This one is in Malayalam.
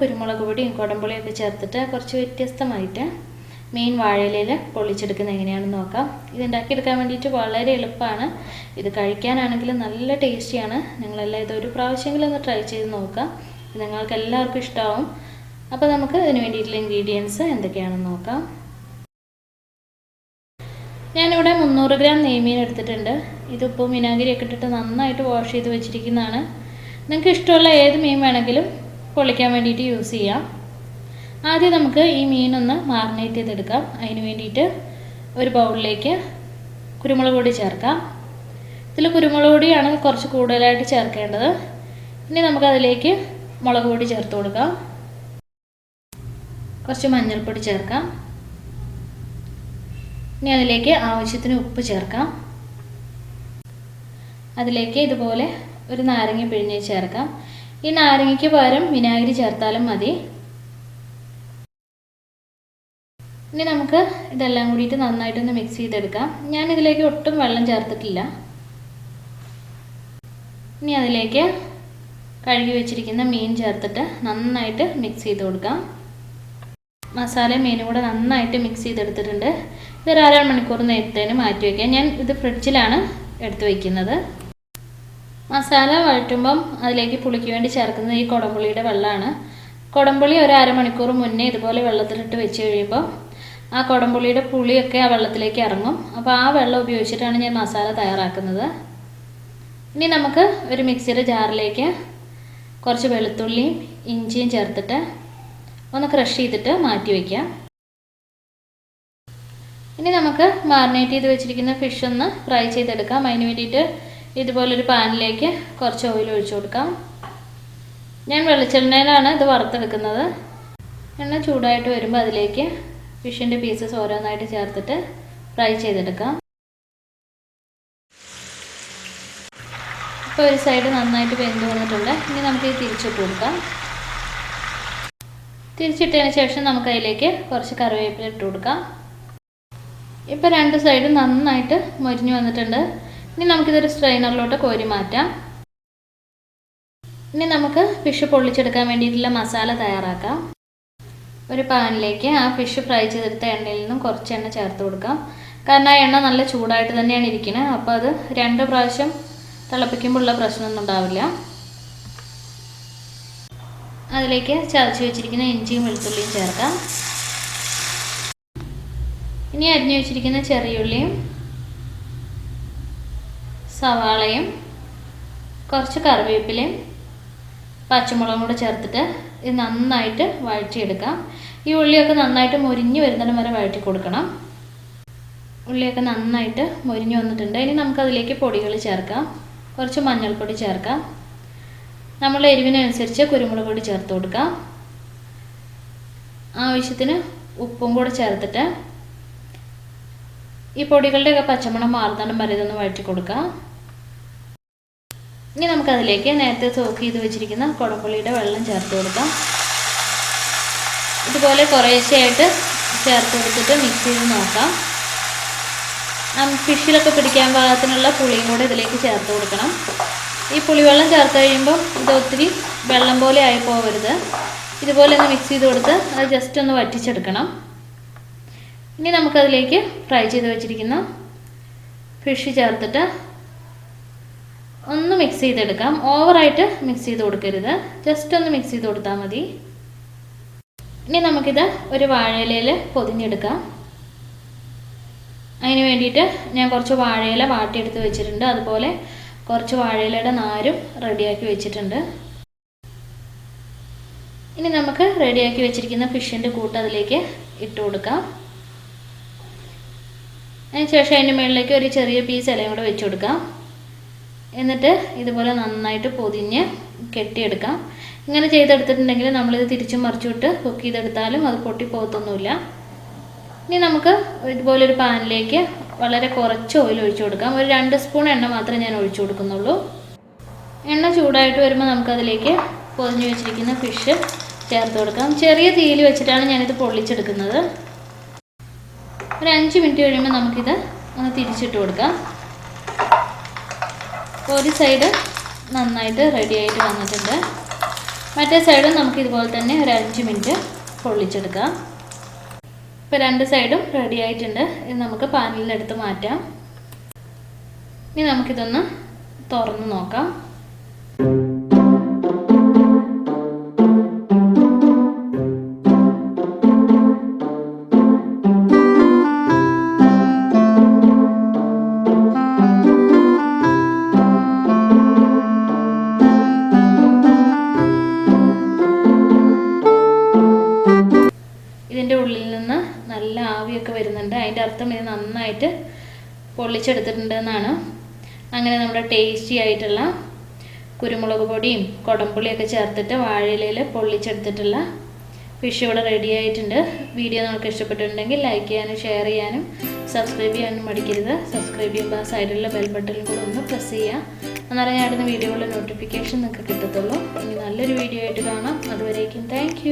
കുരുമുളക് പൊടിയും കുടംപുളിയൊക്കെ ചേർത്തിട്ട് കുറച്ച് വ്യത്യസ്തമായിട്ട് മീൻ വാഴയിലയിൽ പൊള്ളിച്ചെടുക്കുന്നത് എങ്ങനെയാണെന്ന് നോക്കാം. ഇത് ഉണ്ടാക്കിയെടുക്കാൻ വേണ്ടിയിട്ട് വളരെ എളുപ്പമാണ്. ഇത് കഴിക്കാനാണെങ്കിലും നല്ല ടേസ്റ്റിയാണ്. നിങ്ങളെല്ലാം ഇത് ഒരു പ്രാവശ്യമെങ്കിലും ഒന്ന് ട്രൈ ചെയ്ത് നോക്കാം നിങ്ങൾക്ക് എല്ലാവർക്കും ഇഷ്ടമാവും. അപ്പോൾ നമുക്ക് ഇതിന് വേണ്ടിയിട്ടുള്ള ഇൻഗ്രീഡിയൻസ് എന്തൊക്കെയാണെന്ന് നോക്കാം. ഞാനിവിടെ മുന്നൂറ് ഗ്രാം നെയ്മീൻ എടുത്തിട്ടുണ്ട്. ഇത് ഉപ്പും വിനാഗിരിയൊക്കെ ഇട്ടിട്ട് നന്നായിട്ട് വാഷ് ചെയ്ത് വെച്ചിരിക്കുന്നതാണ്. നിങ്ങൾക്ക് ഇഷ്ടമുള്ള ഏത് മീൻ വേണമെങ്കിലും പൊള്ളിക്കാൻ വേണ്ടിയിട്ട് യൂസ് ചെയ്യാം. ആദ്യം നമുക്ക് ഈ മീനൊന്ന് മാറിനേറ്റ് ചെയ്തെടുക്കാം. അതിന് വേണ്ടിയിട്ട് ഒരു ബൗളിലേക്ക് കുരുമുളക് പൊടി ചേർക്കാം. ഇതിൽ കുരുമുളക് പൊടിയാണ് കുറച്ച് കൂടുതലായിട്ട് ചേർക്കേണ്ടത്. ഇനി നമുക്കതിലേക്ക് മുളക് പൊടി ചേർത്ത് കൊടുക്കാം. കുറച്ച് മഞ്ഞൾപ്പൊടി ചേർക്കാം. ഇനി അതിലേക്ക് ആവശ്യത്തിന് ഉപ്പ് ചേർക്കാം. അതിലേക്ക് ഇതുപോലെ ഒരു നാരങ്ങ പിഴിഞ്ഞ് ചേർക്കാം. ഈ നാരങ്ങയ്ക്ക് പകരം വിനാഗിരി ചേർത്താലും മതി. ഇനി നമുക്ക് ഇതെല്ലാം കൂടിയിട്ട് നന്നായിട്ടൊന്ന് മിക്സ് ചെയ്തെടുക്കാം. ഞാൻ ഇതിലേക്ക് ഒട്ടും വെള്ളം ചേർത്തിട്ടില്ല. ഇനി അതിലേക്ക് കഴുകി വെച്ചിരിക്കുന്ന മീൻ ചേർത്തിട്ട് നന്നായിട്ട് മിക്സ് ചെയ്ത് കൊടുക്കാം. മസാല മീനും കൂടെ നന്നായിട്ട് മിക്സ് ചെയ്തെടുത്തിട്ടുണ്ട്. ഇതൊരു അര മണിക്കൂർ നേരത്തേന് മാറ്റി വയ്ക്കാം ഞാൻ ഇത് ഫ്രിഡ്ജിലാണ് എടുത്ത് വയ്ക്കുന്നത് മസാല വഴറ്റുമ്പം അതിലേക്ക് പുളിക്ക് വേണ്ടി ചേർക്കുന്നത് ഈ കുടംപുളിയുടെ വെള്ളമാണ്. കുടംപുളി ഒരു അരമണിക്കൂർ മുന്നേ ഇതുപോലെ വെള്ളത്തിലിട്ട് വെച്ച് കഴിയുമ്പോൾ ആ കുടംപുളിയുടെ പുളിയൊക്കെ ആ വെള്ളത്തിലേക്ക് ഇറങ്ങും. അപ്പോൾ ആ വെള്ളം ഉപയോഗിച്ചിട്ടാണ് ഞാൻ മസാല തയ്യാറാക്കുന്നത്. ഇനി നമുക്ക് ഒരു മിക്സിയുടെ ജാറിലേക്ക് കുറച്ച് വെളുത്തുള്ളിയും ഇഞ്ചിയും ചേർത്തിട്ട് ഒന്ന് ക്രഷ് ചെയ്തിട്ട് മാറ്റി വയ്ക്കാം ഇനി നമുക്ക് മാറിനേറ്റ് ചെയ്ത് വെച്ചിരിക്കുന്ന ഫിഷ് ഒന്ന് ഫ്രൈ ചെയ്തെടുക്കാം. അതിന് വേണ്ടിയിട്ട് ഇതുപോലൊരു പാനിലേക്ക് കുറച്ച് ഓയിൽ ഒഴിച്ചു കൊടുക്കാം. ഞാൻ വെളിച്ചെണ്ണയിലാണ് ഇത് വറുത്തെടുക്കുന്നത് എണ്ണ ചൂടായിട്ട് വരുമ്പോൾ അതിലേക്ക് ഫിഷിന്റെ പീസസ് ഓരോന്നായിട്ട് ചേർത്തിട്ട് ഫ്രൈ ചെയ്തെടുക്കാം. ഇപ്പോൾ ഒരു സൈഡ് നന്നായിട്ട് വെന്ത് വന്നിട്ടുണ്ട്. ഇനി നമുക്ക് ഇത് തിരിച്ചിട്ട് കൊടുക്കാം. തിരിച്ചിട്ടതിന് ശേഷം നമുക്ക് അതിലേക്ക് കുറച്ച് കറിവേപ്പില ഇട്ട് കൊടുക്കാം. ഇപ്പോൾ രണ്ട് സൈഡും നന്നായിട്ട് മൊരിഞ്ഞു വന്നിട്ടുണ്ട്. ഇനി നമുക്കിതൊരു സ്ട്രെയിനറിലോട്ട് കോരി മാറ്റാം. ഇനി നമുക്ക് ഫിഷ് പൊള്ളിച്ചെടുക്കാൻ വേണ്ടിയിട്ടുള്ള മസാല തയ്യാറാക്കാം. ഒരു പാനിലേക്ക് ആ ഫിഷ് ഫ്രൈ ചെയ്തെടുത്ത എണ്ണയിൽ നിന്നും കുറച്ച് എണ്ണ ചേർത്ത് കൊടുക്കാം. കാരണം ആ എണ്ണ നല്ല ചൂടായിട്ട് തന്നെയാണ് ഇരിക്കുന്നത് അപ്പോൾ അത് രണ്ട് പ്രാവശ്യം തിളപ്പിക്കുമ്പോഴുള്ള പ്രശ്നമൊന്നും ഉണ്ടാവില്ല. അതിലേക്ക് ചതച്ച് വെച്ചിരിക്കുന്ന ഇഞ്ചിയും വെളുത്തുള്ളിയും ചേർക്കാം. ഇനി അരിഞ്ഞു വെച്ചിരിക്കുന്ന ചെറിയുള്ളിയും സവാളയും കുറച്ച് കറിവേപ്പിലയും പച്ചമുളകും കൂടെ ചേർത്തിട്ട് ഇത് നന്നായിട്ട് വഴറ്റിയെടുക്കാം. ഈ ഉള്ളിയൊക്കെ നന്നായിട്ട് മുരിഞ്ഞ് വരുന്നിടം വരെ വഴറ്റി കൊടുക്കണം. ഉള്ളിയൊക്കെ നന്നായിട്ട് മുരിഞ്ഞ് വന്നിട്ടുണ്ട്. ഇനി നമുക്കതിലേക്ക് പൊടികൾ ചേർക്കാം. കുറച്ച് മഞ്ഞൾപ്പൊടി ചേർക്കാം. നമ്മൾ എരിവിനനുസരിച്ച് കുരുമുളക് പൊടി ചേർത്ത് കൊടുക്കാം. ആവശ്യത്തിന് ഉപ്പും കൂടെ ചേർത്തിട്ട് ഈ പൊടികളുടെയൊക്കെ പച്ചമണം മാറുന്നിടം വരെ ഇതൊന്ന് വഴറ്റി കൊടുക്കാം. ഇനി നമുക്കതിലേക്ക് നേരത്തെ സോക്ക് ചെയ്ത് വെച്ചിരിക്കുന്ന കുടപ്പുള്ളിയുടെ വെള്ളം ചേർത്ത് കൊടുക്കാം. ഇതുപോലെ കുറേശ്ശെയായിട്ട് ചേർത്ത് കൊടുത്തിട്ട് മിക്സ് ചെയ്ത് നോക്കാം. ഫിഷിലൊക്കെ പിടിക്കാൻ പാകത്തിനുള്ള പുളിയും കൂടെ ഇതിലേക്ക് ചേർത്ത് കൊടുക്കണം. ഈ പുളിവെള്ളം ചേർത്ത് കഴിയുമ്പോൾ ഇത് ഒത്തിരി വെള്ളം പോലെ ആയി പോകരുത് ഇതുപോലെ ഒന്ന് മിക്സ് ചെയ്ത് കൊടുത്ത് അത് ജസ്റ്റ് ഒന്ന് വറ്റിച്ചെടുക്കണം. ഇനി നമുക്കതിലേക്ക് ഫ്രൈ ചെയ്ത് വെച്ചിരിക്കുന്ന ഫിഷ് ചേർത്തിട്ട് ഒന്ന് മിക്സ് ചെയ്തെടുക്കാം. ഓവറായിട്ട് മിക്സ് ചെയ്ത് കൊടുക്കരുത്. ജസ്റ്റ് ഒന്ന് മിക്സ് ചെയ്ത് കൊടുത്താൽ മതി. ഇനി നമുക്കിത് ഒരു വാഴയിലയിൽ പൊതിഞ്ഞെടുക്കാം. അതിന് വേണ്ടിയിട്ട് ഞാൻ കുറച്ച് വാഴയില വാട്ടിയെടുത്ത് വെച്ചിട്ടുണ്ട്. അതുപോലെ കുറച്ച് വാഴയിലയുടെ നാരും റെഡിയാക്കി വെച്ചിട്ടുണ്ട്. ഇനി നമുക്ക് റെഡിയാക്കി വെച്ചിരിക്കുന്ന ഫിഷിന്റെ കൂട്ട് അതിലേക്ക് ഇട്ട് കൊടുക്കാം. അതിന് ശേഷം അതിന്റെ മുകളിലേക്ക് ഒരു ചെറിയ പീസ് ഇലയും കൂടെ വെച്ച് കൊടുക്കാം. എന്നിട്ട് ഇതുപോലെ നന്നായിട്ട് പൊതിഞ്ഞ് കെട്ടിയെടുക്കാം. ഇങ്ങനെ ചെയ്തെടുത്തിട്ടുണ്ടെങ്കിൽ നമ്മളിത് തിരിച്ചും മറിച്ചുവിട്ട് കുക്ക് ചെയ്തെടുത്താലും അത് പൊട്ടിപ്പോകത്തൊന്നുമില്ല ഇനി നമുക്ക് ഇതുപോലൊരു പാനിലേക്ക് വളരെ കുറച്ച് ഓയിൽ ഒഴിച്ചു കൊടുക്കാം. ഒരു രണ്ട് സ്പൂൺ എണ്ണ മാത്രമേ ഞാൻ ഒഴിച്ചു കൊടുക്കുന്നുള്ളൂ. എണ്ണ ചൂടായിട്ട് വരുമ്പോൾ നമുക്കതിലേക്ക് പൊതിഞ്ഞ് വെച്ചിരിക്കുന്ന ഫിഷ് ചേർത്ത് കൊടുക്കാം. ചെറിയ തീയിൽ വെച്ചിട്ടാണ് ഞാനിത് പൊള്ളിച്ചെടുക്കുന്നത്. ഒരു അഞ്ച് മിനിറ്റ് കഴിയുമ്പോൾ നമുക്കിത് ഒന്ന് തിരിച്ചിട്ട് കൊടുക്കാം. ഒരു സൈഡ് നന്നായിട്ട് റെഡി ആയിട്ട് വന്നിട്ടുണ്ട്. മറ്റേ സൈഡും നമുക്ക് ഇതുപോലെ തന്നെ ഒരു അഞ്ച് മിനിറ്റ് പൊള്ളിച്ചെടുക്കാം. ഇപ്പോൾ രണ്ട് സൈഡും റെഡി ആയിട്ടുണ്ട്. ഇത് നമുക്ക് പാനലിനെടുത്ത് മാറ്റാം. ഇനി നമുക്കിതൊന്ന് തുറന്ന് നോക്കാം. ആവിയൊക്കെ വരുന്നുണ്ട്. അതിന്റെ അർത്ഥം ഇത് നന്നായിട്ട് പൊള്ളിച്ചെടുത്തിട്ടുണ്ടെന്നാണ്. അങ്ങനെ നമ്മുടെ ടേസ്റ്റി ആയിട്ടുള്ള കുരുമുളക് പൊടിയും കുടംപുളിയൊക്കെ ചേർത്തിട്ട് വാഴയിലയിൽ പൊള്ളിച്ചെടുത്തിട്ടുള്ള ഫിഷ് ഇവിടെ റെഡി ആയിട്ടുണ്ട്. വീഡിയോ നിങ്ങൾക്ക് ഇഷ്ടപ്പെട്ടിട്ടുണ്ടെങ്കിൽ ലൈക്ക് ചെയ്യാനും ഷെയർ ചെയ്യാനും സബ്സ്ക്രൈബ് ചെയ്യാനും മടിക്കരുത്. സബ്സ്ക്രൈബ് ചെയ്യുമ്പോൾ ആ സൈഡിലുള്ള ബെൽ ബട്ടണിൽ കൂടെ ഒന്ന് പ്രസ് ചെയ്യുക. എന്നാലേ ഞാൻ ഇടുന്ന വീഡിയോകളുടെ നോട്ടിഫിക്കേഷൻ നിങ്ങൾക്ക് കിട്ടത്തുള്ളൂ. ഇനി നല്ലൊരു വീഡിയോ ആയിട്ട് കാണാം. അതുവരേക്കും താങ്ക്